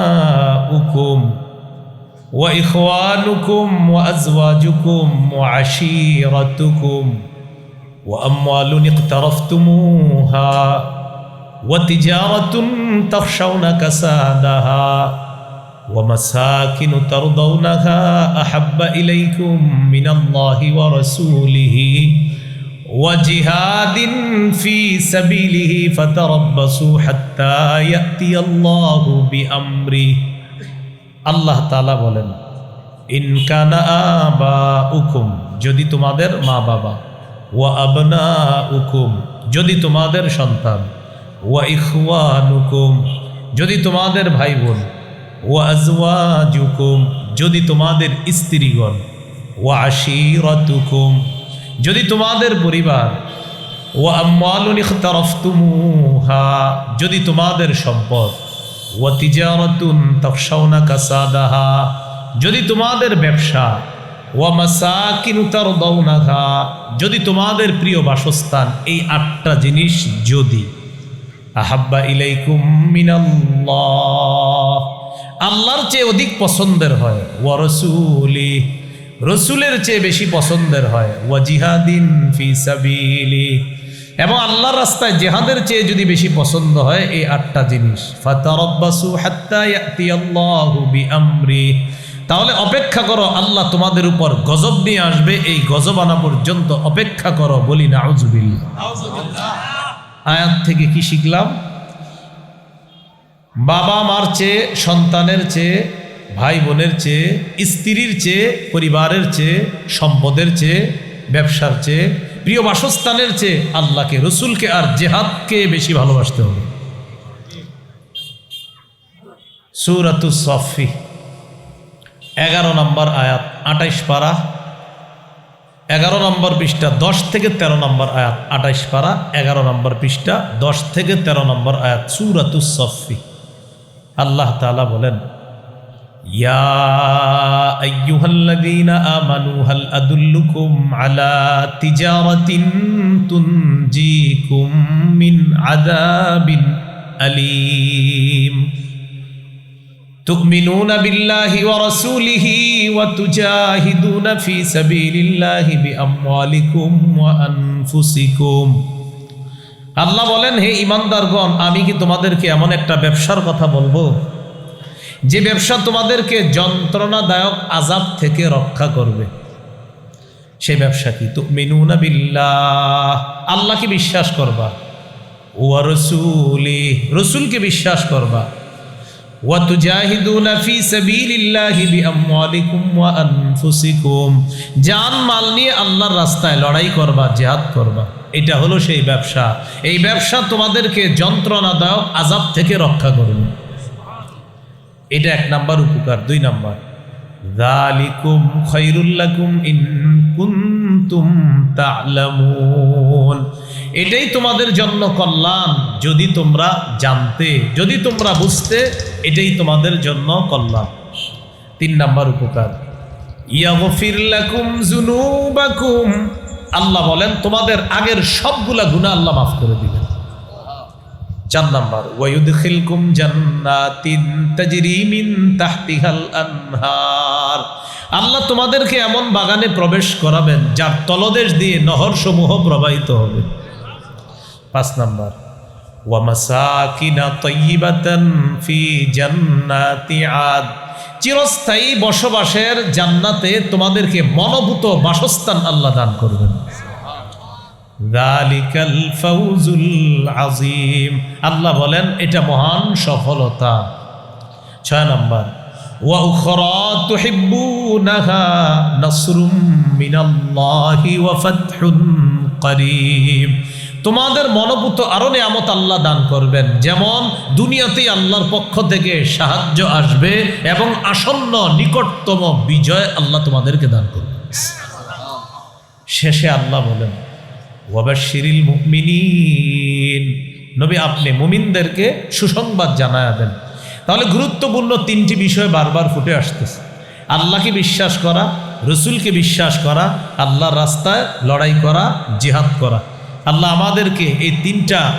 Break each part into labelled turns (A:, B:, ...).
A: وأبناؤكم وإخوانكم وأزواجكم وعشيرتكم وأموال اقترفتموها وتجارة تخشون كسادها ومساكن ترضونها أحب إليكم من الله ورسوله وجهاد في سبيله فتربصوا حتى يأتي الله بأمره আল্লাহ তালা বলেন ইনকানা আবা উকুম যদি তোমাদের মা বাবা ওয়া আবনা উকুম যদি তোমাদের সন্তান ওয়া ইখওয়ানুকুম যদি তোমাদের ভাই বোন ওয়া আজওয়াজুকুম যদি তোমাদের স্ত্রীগণ ওয়া আশিরাতুকুম যদি তোমাদের পরিবার, ওয়া আম্মালুন ইখতারাফতুমুহা, যদি তোমাদের সম্পদ, ওয়া তিজারাতুন তাখশাউনা কাসাদাহা, যদি তোমাদের ব্যবসা, ওয়া মাসাকিনু তারদাউনাহা, যদি তোমাদের প্রিয় বাসস্থান, এই আটটা জিনিস যদি, আহাব্বা ইলাইকুম মিনাল্লাহ, আল্লাহর চেয়ে অধিক পছন্দের হয়, ওয়া রসুলি রসুলের চেয়ে বেশি পছন্দের হয়। ওয়া জিহাদিন ফি সাবিলি। এবং আল্লাহর রাস্তায় জেহাদের চেয়ে যদি বেশি পছন্দ হয়, এই আটটা জিনিস। ফাতারাব্বাসু হাত্তা ইয়াতিয়াল্লাহু বিআমরি। তাহলে অপেক্ষা করো, আল্লাহ তোমাদের উপর গজব নিয়ে আসবে, এই গজব আনা পর্যন্ত অপেক্ষা করো বলি নাউজুবিল্লাহ। আয়াত থেকে কি শিখলাম? বাবা মার চেয়ে, সন্তানের চেয়ে ভাই বোনের চেয়ে, স্ত্রীর চেয়ে, পরিবারের চেয়ে, সম্পদের চেয়ে, ব্যবসার চেয়ে, প্রিয় বাসস্থানের চেয়ে আল্লাহকে, রসুলকে আর জেহাদকে বেশি ভালোবাসতে হবে। সুরাতু সফি, এগারো নম্বর আয়াত আটাইশ পারা, এগারো নম্বর পৃষ্ঠা, দশ থেকে তেরো নম্বর আয়াত আটাইশ পারা, এগারো নম্বর পৃষ্ঠা, দশ থেকে তেরো নম্বর আয়াত, সুরাতু সফি। আল্লাহ তালা বলেন ইয়া আইয়ুহাল্লাযীনা আমানু হাল আদুল্লুকুম আলা তিজারাতিন তুনজিকুম মিন আযাবিন আলীম تؤمنون بالله ورسوله وتجاهدون في سبيل الله بأموالكم وأنفسكم আল্লাহ বলেন হে ইমানদারগণ আমি কি তোমাদেরকে এমন একটা ব্যবসার কথা বলবো যে ব্যবসা তোমাদেরকে যন্ত্রণাদায়ক আজাব থেকে রক্ষা করবে সেই ব্যবসা কি? তো মিনুনা বিল্লাহ। আল্লাহকে বিশ্বাস করবা। ও রসুলি। রসুলকে বিশ্বাস করবা। ওয়া জান মাল নিয়ে আল্লাহর রাস্তায় লড়াই করবা, জিহাদ করবা। এটা হলো সেই ব্যবসা। এই ব্যবসা তোমাদেরকে যন্ত্রণাদায়ক আজাব থেকে রক্ষা করবে। এটা এক নাম্বার উপকার, দুই নাম্বার। যালিকুম খায়রুল লাকুম ইন কুনতুম তা'লামুন এটাই তোমাদের জন্য কল্যাণ, যদি তোমরা জানতে, যদি তোমরা বুঝতে, এটাই তোমাদের জন্য কল্যাণ। তিন নাম্বার উপকার। ইয়াগফির লাকুম যুনুবাকুম। আল্লাহ বলেন, তোমাদের আগের সবগুলা গুনাহ আল্লাহ মাফ করে দিবেন। চার নাম্বার, ওয়ায়ুদখিলকুম জান্নাতিন তাজরি মিন তাহতিহাল আনহার। আল্লাহ তোমাদেরকে এমন বাগানে প্রবেশ করাবেন, যার তলদেশ দিয়ে নহর সমূহ প্রবাহিত হবে। পাঁচ নাম্বার, ওয়ামাসাকিনা তয়্যিবাতান ফি জান্নাতি আদ। চিরস্থায়ী বসবাসের জান্নাতে তোমাদেরকে মনোভূত বাসস্থান আল্লাহ দান করবেন। আজিম আল্লাহ বলেন এটা মহান সফলতা। ছয় নম্বর তোমাদের মনোপুত আরও নিয়ামত আল্লাহ দান করবেন। যেমন দুনিয়াতেই আল্লাহর পক্ষ থেকে সাহায্য আসবে এবং আসন্ন নিকটতম বিজয় আল্লাহ তোমাদেরকে দান করবেন। শেষে আল্লাহ বলেন ওয়াবাশিরিল মুমিনিন। নবী আপনি মুমিনদেরকে সুসংবাদ জানায়া দেন। তাহলে গুরুত্বপূর্ণ তিনটি বিষয় বারবার ফুটে আসতেছে। আল্লাহকে বিশ্বাস করা, রসুলকে বিশ্বাস করা, আল্লাহর রাস্তায় লড়াই করা, জিহাদ করা। আল্লাহ আমাদেরকে এই তিনটা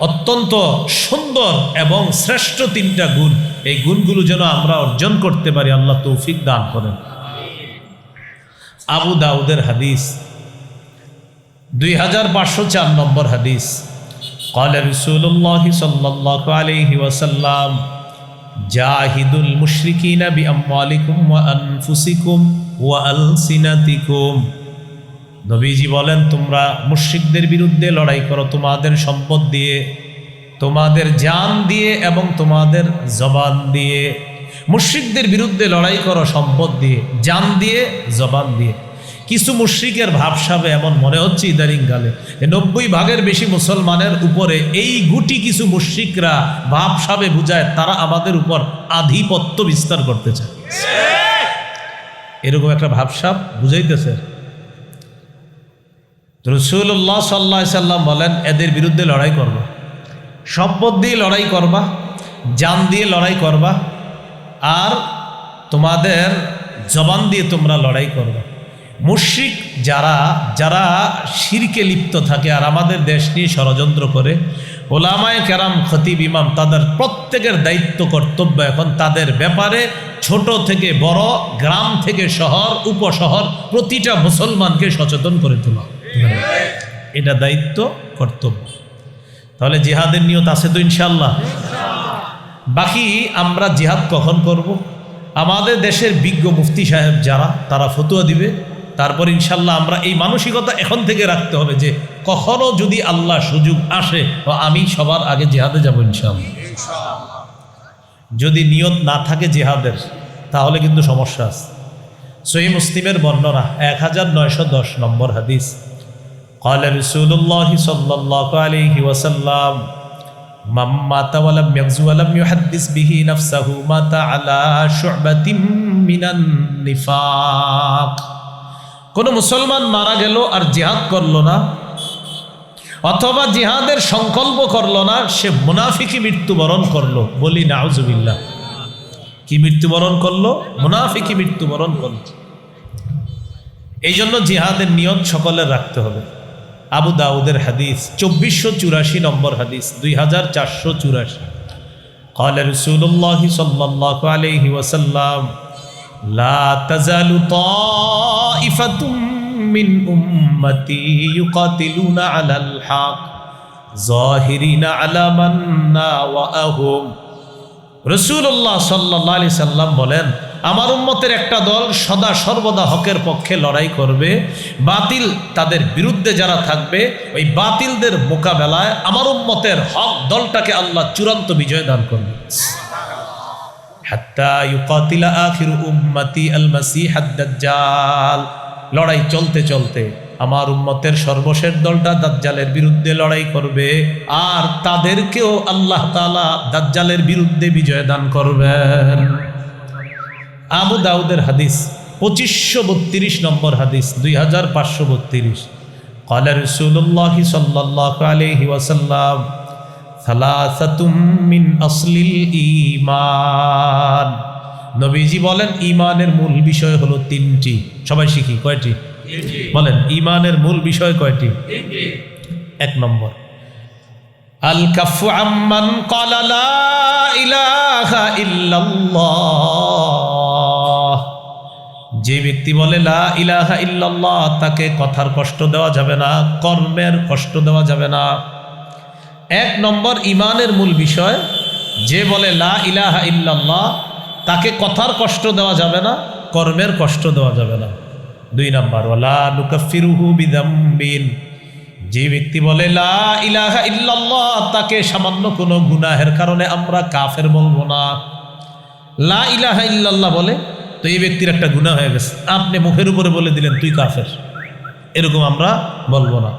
A: অত্যন্ত সুন্দর এবং শ্রেষ্ঠ তিনটা গুণ, এই গুণগুলো যেন আমরা অর্জন করতে পারি, আল্লাহ তৌফিক দান করেন। আবু দাউদের হাদিস। দুই হাজার পাঁচশো চার নম্বর হাদিস قال رسول الله صلى الله عليه وسلم جاهدوا المشركين بأموالكم وأنفسكم وألسنتكم নবীজি বলেন তোমরা মুশরিকদের বিরুদ্ধে লড়াই করো তোমাদের সম্পদ দিয়ে তোমাদের জান দিয়ে এবং তোমাদের জবান দিয়ে মুশরিকদের বিরুদ্ধে লড়াই করো সম্পদ দিয়ে জান দিয়ে জবান দিয়ে কিছু মুশ্রিকের ভাবসাবে এমন মনে হচ্ছে ইদারিং কালে নব্বই ভাগের বেশি মুসলমানের উপরে এই গুটি কিছু মুশ্রিকরা ভাবসাবে বুঝায় তারা আমাদের উপর আধিপত্য বিস্তার করতে চায় এরকম একটা ভাবসাব বুঝাইতেছে। রসুল্লাহ সাল্লা সাল্লাম বলেন, এদের বিরুদ্ধে লড়াই করবা। সম্পদ দিয়ে লড়াই করবা, জান দিয়ে লড়াই করবা, আর তোমাদের জবান দিয়ে তোমরা লড়াই করবা। মুশ্রিক যারা যারা শিরকে লিপ্ত থাকে আর আমাদের দেশ নিয়ে ষড়যন্ত্র করে, ওলামায় কেরাম, খতিব ইমাম তাদের প্রত্যেকের দায়িত্ব, কর্তব্য এখন তাদের ব্যাপারে ছোট থেকে বড়, গ্রাম থেকে শহর, উপশহর, প্রতিটা মুসলমানকে সচেতন করে তোলা। এটা দায়িত্ব, কর্তব্য। তাহলে জিহাদের নিয়ত আছে তো ইনশাল্লাহ বাকি আমরা জিহাদ কখন করব? আমাদের দেশের বিজ্ঞ মুফতি সাহেব যারা, তারা ফতুয়া দিবে। তারপর ইনশাল্লাহ আমরা এই মানসিকতা এখন থেকে রাখতে হবে যে কখনো যদি আল্লাহ সুযোগ আসে তো আমি সবার আগে জেহাদে যাব ইনশাল্লাহ যদি নিয়ত না থাকে জেহাদের তাহলে কিন্তু সমস্যা আছে সহি মুসলিমের বর্ণনা এক হাজার নয়শো দশ নম্বর হাদিস قال رسول الله صلى الله عليه وسلم من مات ولم يغزو ولم يحدث به نفسه مات على شعبة من النفاق কোন মুসলমান মারা গেল আর জিহাদ করলো না অথবা জিহাদের সংকল্প করলো না সে মুনাফিকি মৃত্যুবরণ করলো বলি নাউজুবিল্লাহ কি মৃত্যুবরণ করলো মুনাফিকি মৃত্যুবরণ করলো এই জন্য জিহাদের নিয়ত সকলের রাখতে হবে আবু দাউদের হাদিস চব্বিশশো চুরাশি নম্বর হাদিস দুই হাজার চারশো চুরাশি قال رسول الله صلى الله عليه وسلم লা তাজালু তাইফাতুম মিন উম্মতি ইউকাতিলুনা আলাল হক, জাহিরিনা আলা মান্না ওয়া আহুম। রসুল্লাহ সাল্লাহ সাল্লাম বলেন, আমার উম্মতের একটা দল সদা সর্বদা হকের পক্ষে লড়াই করবে। বাতিল তাদের বিরুদ্ধে যারা থাকবে, ওই বাতিলদের মোকাবেলায় আমার উম্মতের হক দলটাকে আল্লাহ চূড়ান্ত বিজয় দান করবে। লড়াই চলতে চলতে আমার উম্মতের সর্বশেষ দলটা দাজ্জালের বিরুদ্ধে লড়াই করবে, আর তাদেরকেও আল্লাহ তালা দাজ্জালের বিরুদ্ধে বিজয় দান করবেন। আবু দাউদের হাদিস, পঁচিশশো বত্রিশ নম্বর হাদিস, দুই হাজার পাঁচশো বত্রিশ। কলের রসুল্লাহ সাল্লাহ আলহি ওয়াসাল্লাম মিন আসলিল ইমান নবীজি বলেন ইমানের মূল বিষয় হলো তিনটি। সবাই শিখি কয়টি? বলেন ইমানের মূল বিষয় কয়টি? এক নম্বর আল কাফু আম্মান কলালা ইলাহা যে ব্যক্তি বলে লা ইলাহা ইল্লাল্লাহ তাকে কথার কষ্ট দেওয়া যাবে না কর্মের কষ্ট দেওয়া যাবে না। এক নম্বর ইমানের মূল বিষয়, যে বলে, লা ইলাহা ইল্লাল্লাহ তাকে কথার কষ্ট দেওয়া যাবে না, কর্মের কষ্ট দেওয়া যাবে না। দুই নম্বর ওলা নুকাফিরুহু বিদাম্বিন যে ব্যক্তি বলে, লা ইলাহা ইল্লাল্লাহ তাকে সামান্য কোনো গুনাহের কারণে আমরা কাফের বলব না। লা ইলাহা ইল্লাল্লাহ বলে, তো এই ব্যক্তির একটা গুনাহ হয়ে গেছে, আপনি মুখের উপরে বলে দিলেন, তুই কাফের এরকম আমরা বলব না।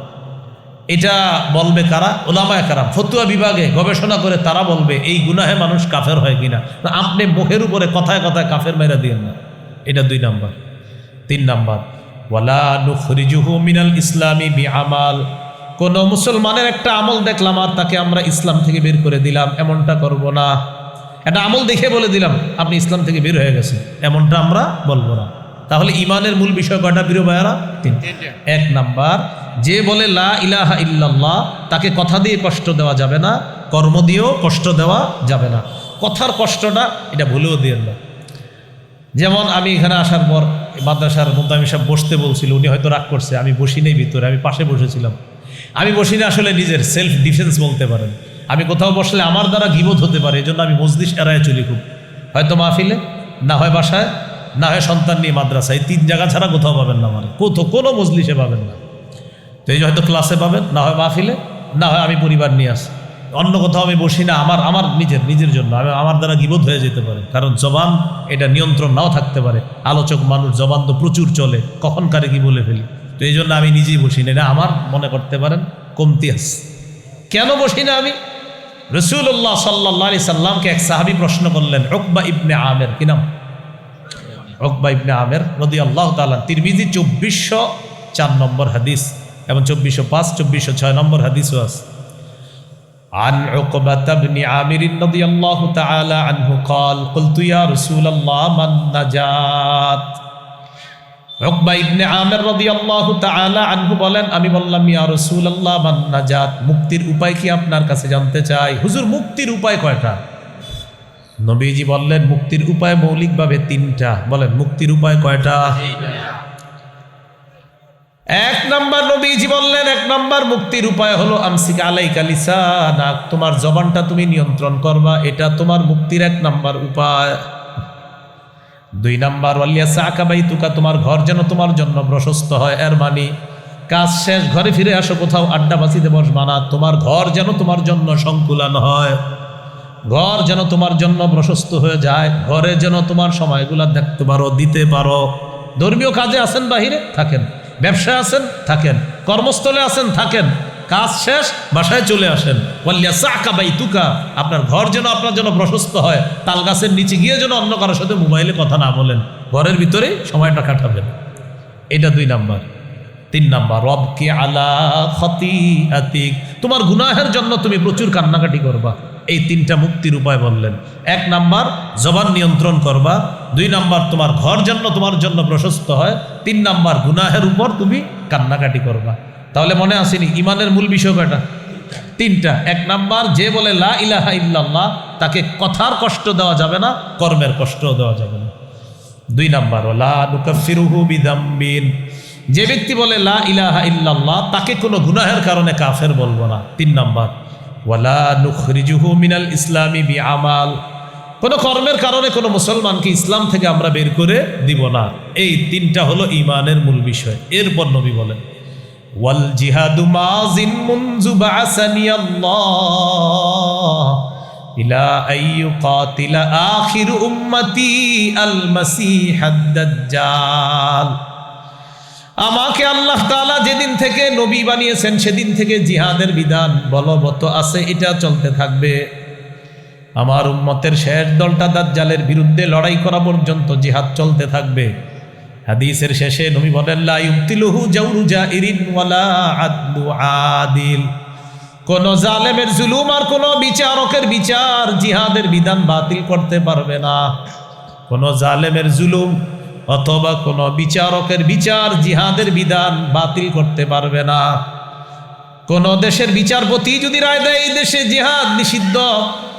A: এটা বলবে কারা? ওলামায় কারাম। ফতুয়া বিভাগে গবেষণা করে তারা বলবে এই গুনাহে মানুষ কাফের হয় কিনা? আপনি মুখের উপরে কথায় কথায় কাফের মেরা দিয়েন না। এটা দুই নাম্বার। তিন নাম্বার ওয়ালা নুখরিজুহু মিনাল ইসলামী বি আমাল কোন মুসলমানের একটা আমল দেখলাম আর তাকে আমরা ইসলাম থেকে বের করে দিলাম এমনটা করব না। একটা আমল দেখে বলে দিলাম আপনি ইসলাম থেকে বের হয়ে গেছেন এমনটা আমরা বলব না। তাহলে ইমানের মূল বিষয় কয়টা প্রিয় ভাইয়ারা? তিন এক নাম্বার যে বলে লা ইলাহা ইল্লাল্লাহ, তাকে কথা দিয়ে কষ্ট দেওয়া যাবে না, কর্ম দিয়েও কষ্ট দেওয়া যাবে না। কথার কষ্টটা এটা ভুলেও দিয়ে না। যেমন আমি এখানে আসার পর মাদ্রাসার মোদ্দামি সাহেব বসতে বলছিল, উনি হয়তো রাগ করছে, আমি বসি নেই ভিতরে, আমি পাশে বসেছিলাম। আমি বসি না আসলে নিজের সেলফ ডিফেন্স বলতে পারেন। আমি কোথাও বসলে আমার দ্বারা গিবোধ হতে পারে এই জন্য আমি মসজিদ এড়ায় চলি খুব। হয়তো মাহফিলে, না হয় বাসায়, না হয় সন্তান নিয়ে মাদ্রাসায় তিন জায়গা ছাড়া কোথাও পাবেন না মানে কোথাও কোনো মজলিসে পাবেন না। তো এই হয়তো ক্লাসে পাবেন, না হয় মাহফিলে, না হয় আমি পরিবার নিয়ে আসি। অন্য কোথাও আমি বসি না, আমার আমার নিজের নিজের জন্য। আমি, আমার দ্বারা গিবোধ হয়ে যেতে পারে। কারণ জবান, এটা নিয়ন্ত্রণ নাও থাকতে পারে। আলোচক মানুষ, জবান তো প্রচুর চলে, কখন কারে কি বলে ফেলি? তো এই জন্য আমি নিজেই বসি না। এটা আমার মনে করতে পারেন, কমতি আছে। কেন বসি না আমি? রসুল্লাহ সাল্লাহ আলি সাল্লামকে এক সাহাবি প্রশ্ন করলেন রকবা ইবনে আমের, কি নাম? রকবা ইবনে আমের রদি আল্লাহ তালান তিরমিজি চব্বিশশো চার নম্বর হাদিস। এবং চব্বিশশো পাঁচ চব্বিশশো ছয় নম্বর হাদিসও আছে عن عقبة بن عامر رضي الله تعالى عنه قال قلت يا رسول الله من نجات উকবা ইবনে আমের রাদিয়াল্লাহু তাআলা আনহু বলেন আমি বললাম ইয়া রাসূলুল্লাহ মান নাজাত মুক্তির উপায় কি আপনার কাছে জানতে চাই হুজুর মুক্তির উপায় কয়টা নবীজি বললেন মুক্তির উপায় মৌলিকভাবে তিনটা বলেন মুক্তির উপায় কয়টা এক নাম্বার নবীজি বললেন, এক নাম্বার মুক্তির উপায় হলো আমসিক আলাইকা লিসানাক তোমার জবানটা তুমি নিয়ন্ত্রণ করবা, এটা তোমার মুক্তির এক নাম্বার উপায়। দুই নাম্বার, ওয়ালিয়া সাকাবাই তুকা তোমার ঘর যেন তোমার জন্য প্রশস্ত হয়। এর মানে কাজ শেষ, ঘরে ফিরে আসো, কোথাও আড্ডা বাসিতে বসবা না। তোমার ঘর যেন তোমার জন্য সংকুলান হয়। ঘর যেন তোমার জন্য প্রশস্ত হয়ে যায়। ঘরে যেন তোমার সময়গুলা দেখতে পারো, দিতে পারো। ধর্মীয় কাজে আছেন বাহিরে, থাকেন। ব্যবসায় আছেন, থাকেন। কর্মস্থলে আছেন, থাকেন। কাজ শেষ, বাসায় চলে আসেন। বাই আপনার ঘর যেন আপনার জন্য প্রশস্ত হয়, তাল গাছের নিচে গিয়ে যেন অন্য কারোর সাথে মোবাইলে কথা না বলেন। ঘরের ভিতরে সময়টা কাটাবেন। এটা দুই নাম্বার। তিন নাম্বার, রবকে আলা খতি তোমার গুনাহের জন্য তুমি প্রচুর কান্নাকাটি করবা। এই তিনটা মুক্তির উপায় বললেন। এক নাম্বার, জবান নিয়ন্ত্রণ করবা। দুই নাম্বার, তোমার ঘর জন্য তোমার জন্য প্রশস্ত হয়। তিন নাম্বার, গুনাহের উপর তুমি কান্নাকাটি করবা। তাহলে মনে আসেনি, ইমানের মূল বিষয় কয়টা? তিনটা। এক নাম্বার, যে বলে লা ইলাহা ইল্লাল্লাহ, তাকে কথার কষ্ট দেওয়া যাবে না, কর্মের কষ্টও দেওয়া যাবে না। দুই নাম্বার ওলা নুকাফিরুহু বিদাম্বিন যে ব্যক্তি বলে লা ইলাহা ইল্লাল্লাহ, তাকে কোনো গুনাহের কারণে কাফের বলব না। তিন নাম্বার ওয়ালা নুখরিজুহু মিনাল ইসলামি বি আমাল কোনো কর্মের কারণে কোনো মুসলমানকে ইসলাম থেকে আমরা বের করে দিব না। এই তিনটা হলো ইমানের মূল বিষয়। এরপর নবী বলেন, ওয়াল জিহাদু মাজিন মুনজু বাসানি আল্লাহ ইলা আইয়ু কাতিলা উম্মতি আল মাসিহ দাজ্জাল। আমাকে আল্লাহ তাআলা যেদিন থেকে নবী বানিয়েছেন, সেদিন থেকে জিহাদের বিধান বলবৎ আছে, এটা চলতে থাকবে। আমার উম্মতের শেষ দলটা দাজ্জালের বিরুদ্ধে লড়াই করা পর্যন্ত জিহাদ চলতে থাকবে। হাদিসের শেষে নবী বলেন আদিল। কোন জালেমের জুলুম আর কোন বিচারকের বিচার জিহাদের বিধান বাতিল করতে পারবে না। কোন জালেমের জুলুম অথবা কোন বিচারকের বিচার জিহাদের বিধান বাতিল করতে পারবে না। কোন দেশের বিচারপতি যদি রায় দেয় এই দেশে জিহাদ নিষিদ্ধ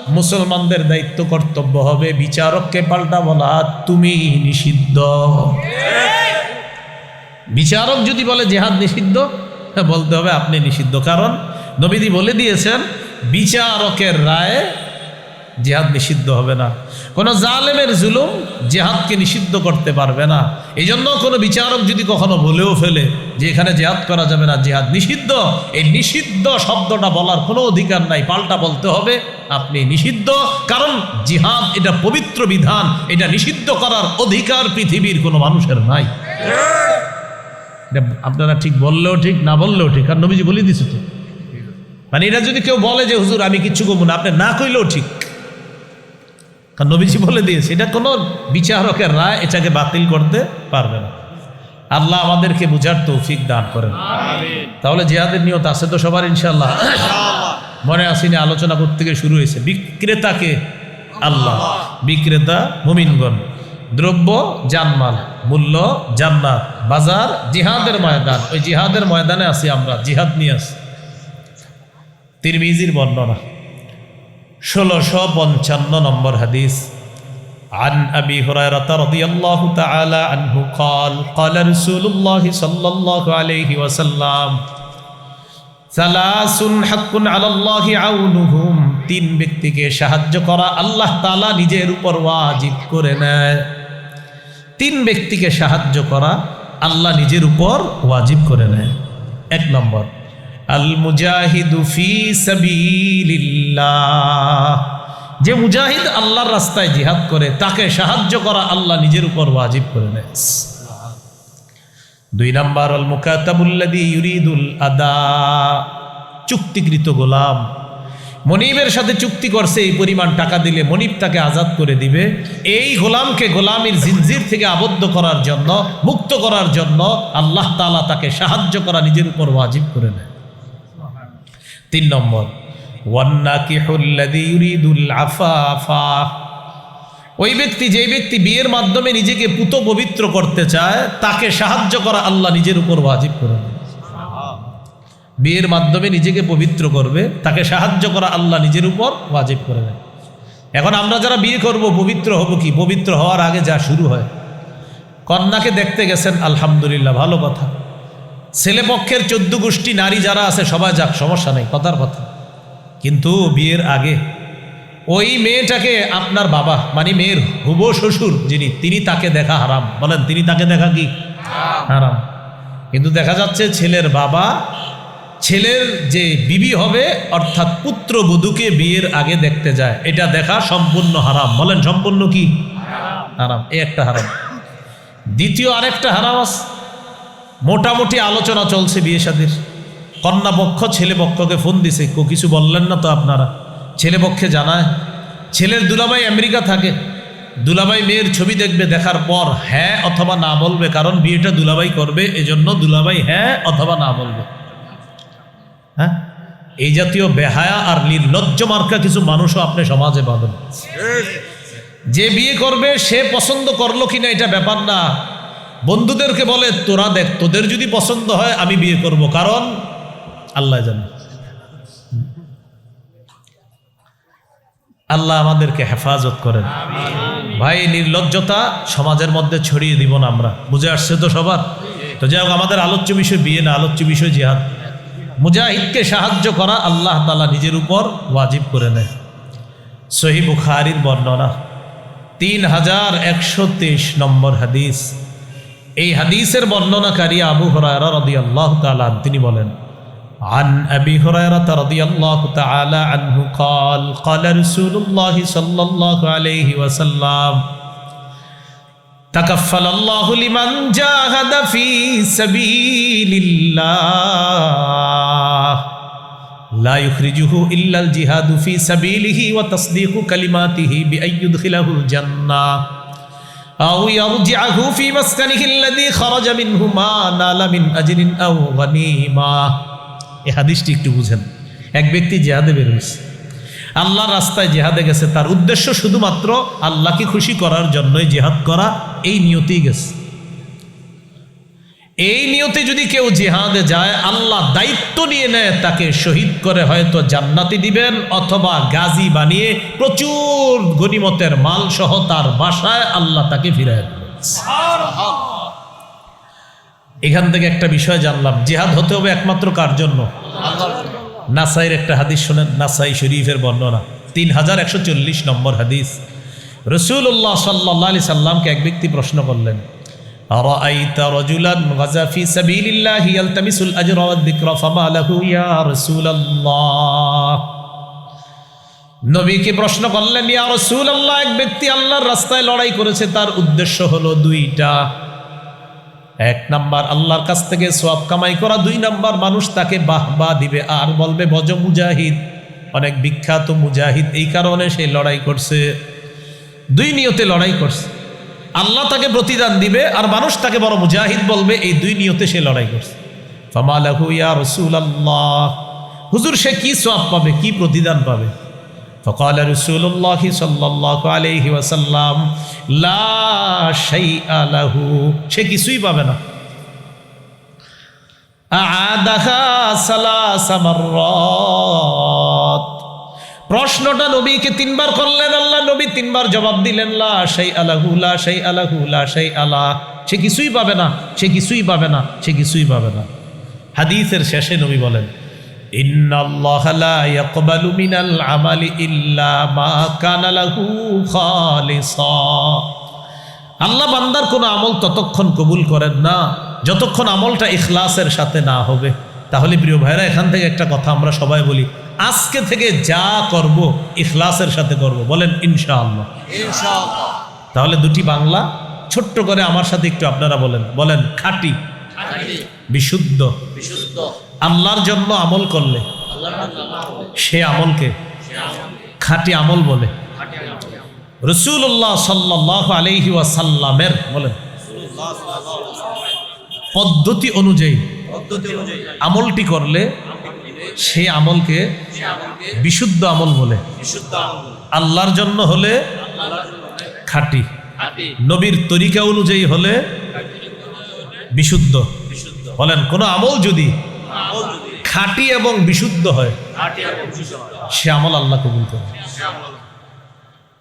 A: মুসলমানদের দায়িত্ব কর্তব্য হবে। বিচারককে পাল্টা বলা তুমি নিষিদ্ধ। বিচারক যদি বলে জেহাদ নিষিদ্ধ হ্যাঁ, বলতে হবে আপনি নিষিদ্ধ। কারণ নবীদি বলে দিয়েছেন বিচারকের রায়ে জেহাদ নিষিদ্ধ হবে না। কোনো জালেমের জুলুম জেহাদকে নিষিদ্ধ করতে পারবে না। এই জন্য কোনো বিচারক যদি কখনো বলেও ফেলে যে এখানে জেহাদ করা যাবে না, জেহাদ নিষিদ্ধ, এই নিষিদ্ধ শব্দটা বলার কোনো অধিকার নাই, পাল্টা বলতে হবে, আপনি নিষিদ্ধ। কারণ জিহাদ এটা পবিত্র বিধান, এটা নিষিদ্ধ করার অধিকার পৃথিবীর কোনো মানুষের নাই। এটা আপনারা ঠিক বললেও ঠিক, না বললেও ঠিক, আর নবীজি বলে দিছে তো। মানে এটা যদি কেউ বলে যে, হুজুর, আমি কিচ্ছু করব না, আপনি না কইলেও ঠিক। কারণ নবীজি বলে দিয়েছে এটা কোনো বিচারকের রায় এটাকে বাতিল করতে পারবে না। আল্লাহ আমাদেরকে বুঝার তৌফিক দান করেন। তাহলে জেহাদের নিয়ত আছে তো সবার ইনশাল্লাহ মনে আসিনি আলোচনা করতে গিয়ে শুরু হয়েছে? বিক্রেতাকে আল্লাহ বিক্রেতা মুমিনগণ দ্রব্য জানমাল মূল্য জান্নাত বাজার জিহাদের ময়দান। ওই জিহাদের ময়দানে আছি আমরা জিহাদ নিয়ে আছি। তিরমিজির বর্ণনা। ষোলোশো পঞ্চান্ন নম্বর হাদিস عن أبي هريرة رضي الله تعالى عنه قال قال رسول الله صلى الله عليه وسلم ثلاث حق على الله عونهم তিন ব্যক্তিকে সাহায্য করা আল্লাহ তাআলা নিজের উপর ওয়াজিব করে নেয় তিন ব্যক্তিকে সাহায্য করা আল্লাহ নিজের উপর ওয়াজিব করে নেয় এক নম্বর আল যে মুজাহিদ আল্লাহর রাস্তায় জিহাদ করে, তাকে সাহায্য করা আল্লাহ নিজের উপর ওয়াজিব করে নেয়। দুই নাম্বার ইউরিদুল আদা। চুক্তিকৃত গোলাম। মনিবের সাথে চুক্তি করছে, এই পরিমাণ টাকা দিলে মনিব তাকে আজাদ করে দিবে। এই গোলামকে গোলামির জিনজির থেকে আবদ্ধ করার জন্য, মুক্ত করার জন্য আল্লাহ তালা তাকে সাহায্য করা নিজের উপর ওয়াজিব করে নেয়। তিন নম্বর ওই ব্যক্তি যেই ব্যক্তি বিয়ের মাধ্যমে নিজেকে পুত পবিত্র করতে চায়, তাকে সাহায্য করা আল্লাহ নিজের উপর ওয়াজিব করে। বিয়ের মাধ্যমে নিজেকে পবিত্র করবে, তাকে সাহায্য করা আল্লাহ নিজের উপর ওয়াজিব করে দেয়। এখন আমরা যারা বিয়ে করব, পবিত্র হব কি? পবিত্র হওয়ার আগে যা শুরু হয়। কন্যাকে দেখতে গেছেন, আলহামদুলিল্লাহ, ভালো কথা। ছেলে পক্ষের চোদ্দ গোষ্ঠী নারী যারা আছে সবাই যাক সমস্যা নেই কথার কথা। কিন্তু বিয়ের আগে ওই মেয়েটাকে আপনার বাবা মানে মেয়ের হুব শ্বশুর যিনি তিনি তাকে দেখা হারাম। বলেন তিনি তাকে দেখা কি? হারাম। কিন্তু দেখা যাচ্ছে ছেলের বাবা ছেলের যে বিবি হবে অর্থাৎ পুত্র বধূকে বিয়ের আগে দেখতে যায়। এটা দেখা সম্পূর্ণ হারাম। বলেন সম্পূর্ণ কি? হারাম। এ একটা হারাম। দ্বিতীয় আরেকটা হারাম আছে। মোটামুটি আলোচনা চলছে বিয়ে শাদির। কন্যা পক্ষ, ছেলে পক্ষকে ফোন দিছে। কো, কিছু বললেন না তো আপনারা? ছেলে পক্ষে জানায়, ছেলের দুলাভাই আমেরিকা থাকে। দুলাভাই মেয়ের ছবি দেখবে, দেখার পর হ্যাঁ অথবা না বলবে, কারণ বিয়েটা দুলাভাই করবে, এজন্য দুলাভাই হ্যাঁ অথবা না বলবে। হ্যাঁ? এই জাতীয় বেহায়া আর নির্লজ্জ মার্কা কিছু মানুষও আপনি সমাজে পাবেন। যে বিয়ে করবে, সে পছন্দ করল কিনা এটা ব্যাপার না। বন্ধুদেরকে বলে, তোরা দেখ, তোদের যদি পছন্দ হয়, আমি বিয়ে করব। কারণ, আল্লাহ জানে। আল্লাহ আমাদেরকে হেফাজত করেন। ভাই, নির্লজ্জতা সমাজের মধ্যে ছড়িয়ে দিব না আমরা। বুঝে আসছে তো সবার? তো যাই হোক, আমাদের আলোচ্য বিষয় বিয়ে না, আলোচ্য বিষয় জিহাদ। মুজাহিদকে সাহায্য করা আল্লাহ তালা নিজের উপর ওয়াজিব করে নেয়। সহি বুখারির বর্ণনা, তিন হাজার একশো তেইশ নম্বর হাদিস। এই হাদিসের বর্ণনাকারী আবু হরায়রা রাদিয়াল্লাহু তাআলা আনহু তিনি বলেন عن أبي هريرة رضي الله تعالى عنه قال قال رسول الله صلى الله عليه وسلم تكفل الله لمن جاهد في سبيل الله لا يخرجه إلا الجهاد في سبيله وتصديق كلماته بأن يدخله الجنة أو يرجعه في مسكنه الذي خرج منه ما نال من أجر أو غنيمة এই হাদিসটি একটু বুঝেন এক ব্যক্তি জেহাদে বের হয়েছে আল্লাহর রাস্তায় জেহাদে গেছে তার উদ্দেশ্য শুধুমাত্র আল্লাহকে খুশি করার জন্যই জেহাদ করা এই নিয়তেই গেছে এই নিয়তে যদি কেউ জেহাদে যায় আল্লাহ দায়িত্ব নিয়ে নেয় তাকে শহীদ করে হয়তো জান্নাতি দিবেন অথবা গাজী বানিয়ে প্রচুর গনিমতের মাল সহ তার বাসায় আল্লাহ তাকে দেবেন। এখান থেকে একটা বিষয় জানলাম জেহাদ হতে হবে একমাত্র কার জন্য? নাসাইয়ের একটা হাদিস শোনেন নাসাই শরীফের বর্ণনা তিন হাজার একশো চল্লিশ নম্বর হাদিস। রসুল্লাহ সাল্লাহ আলি সাল্লামকে এক ব্যক্তি প্রশ্ন করলেন أرأيت رجلا غزا في سبيل الله يلتمس الأجر والذكر فما له يا رسول الله নবীকে প্রশ্ন করলেন ইয়া রসুল আল্লাহ এক ব্যক্তি আল্লাহর রাস্তায় লড়াই করেছে তার উদ্দেশ্য হলো দুইটা এক নাম্বার আল্লাহর কাছ থেকে সব কামাই করা দুই নাম্বার মানুষ তাকে বাহ বাহ দিবে আর বলবে বজ মুজাহিদ অনেক বিখ্যাত মুজাহিদ এই কারণে সে লড়াই করছে দুই নিয়তে লড়াই করছে আল্লাহ তাকে প্রতিদান দিবে আর মানুষ তাকে বড় মুজাহিদ বলবে এই দুই নিয়তে সে লড়াই করছে ফামালাহু ইয়া রসুল আল্লাহ হুজুর সে কি সব পাবে কি প্রতিদান পাবে فقال رسول الله صلى الله عليه وسلم لا شيء له সে কিছুই পাবে না আদাহা সালাসা মাররাত প্রশ্নটা নবীকে তিনবার করলেন, আল্লাহ নবী তিনবার জবাব দিলেন, লা সেই আলাহু লা সেই আলাহু লা সেই আলা সে কিছুই পাবে না, সে কিছুই পাবে না, সে কিছুই পাবে না। হাদিসের শেষে নবী বলেন আল্লাহ বান্দার কোনো আমল ততক্ষণ কবুল করেন না, যতক্ষণ আমলটা ইখলাসের সাথে না হবে। তাহলে প্রিয় ভাইরা, এখান থেকে একটা কথা আমরা সবাই বলি আজকে থেকে যা করব ইখলাসের সাথে করব। বলেন ইনশাআল্লাহ।
B: ইনশাআল্লাহ।
A: তাহলে দুটি বাংলা ছোট্ট করে আমার সাথে একটু আপনারা বলেন। বলেন খাঁটি। বিশুদ্ধ।
B: বিশুদ্ধ।
A: আল্লাহর জন্য আমল করলে সে আমলকে খাঁটি আমল বলে। রসুল্লাহ সাল্লাহ আলহি ওয়াসাল্লামের বলেন পদ্ধতি অনুযায়ী
B: পদ্ধতি অনুযায়ী
A: আমলটি করলে সে আমলকে বিশুদ্ধ আমল বলে। আল্লাহর জন্য হলে খাঁটি। নবীর তরিকা অনুযায়ী হলে বিশুদ্ধ। বলেন কোন আমল যদি খাঁটি এবং বিশুদ্ধ হয় সে আমল আল্লাহ কবুল করেন
B: সে আমল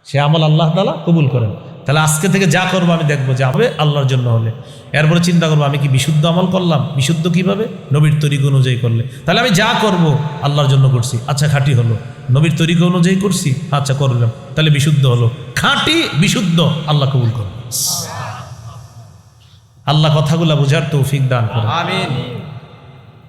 A: সে আমল আল্লাহ তালা কবুল করেন। তাহলে আজকে থেকে যা করব আমি দেখব যে হবে আল্লাহর জন্য হলে। এরপরে চিন্তা করব, আমি কি বিশুদ্ধ আমল করলাম? বিশুদ্ধ কীভাবে? নবীর তরিকা অনুযায়ী করলে। তাহলে আমি যা করব আল্লাহর জন্য করছি। আচ্ছা খাঁটি হলো। নবীর তরিকা অনুযায়ী করছি? আচ্ছা করলাম। তাহলে বিশুদ্ধ হলো। খাঁটি, বিশুদ্ধ, আল্লাহ কবুল করুন। আল্লাহ কথাগুলা বোঝার তৌফিক দান করে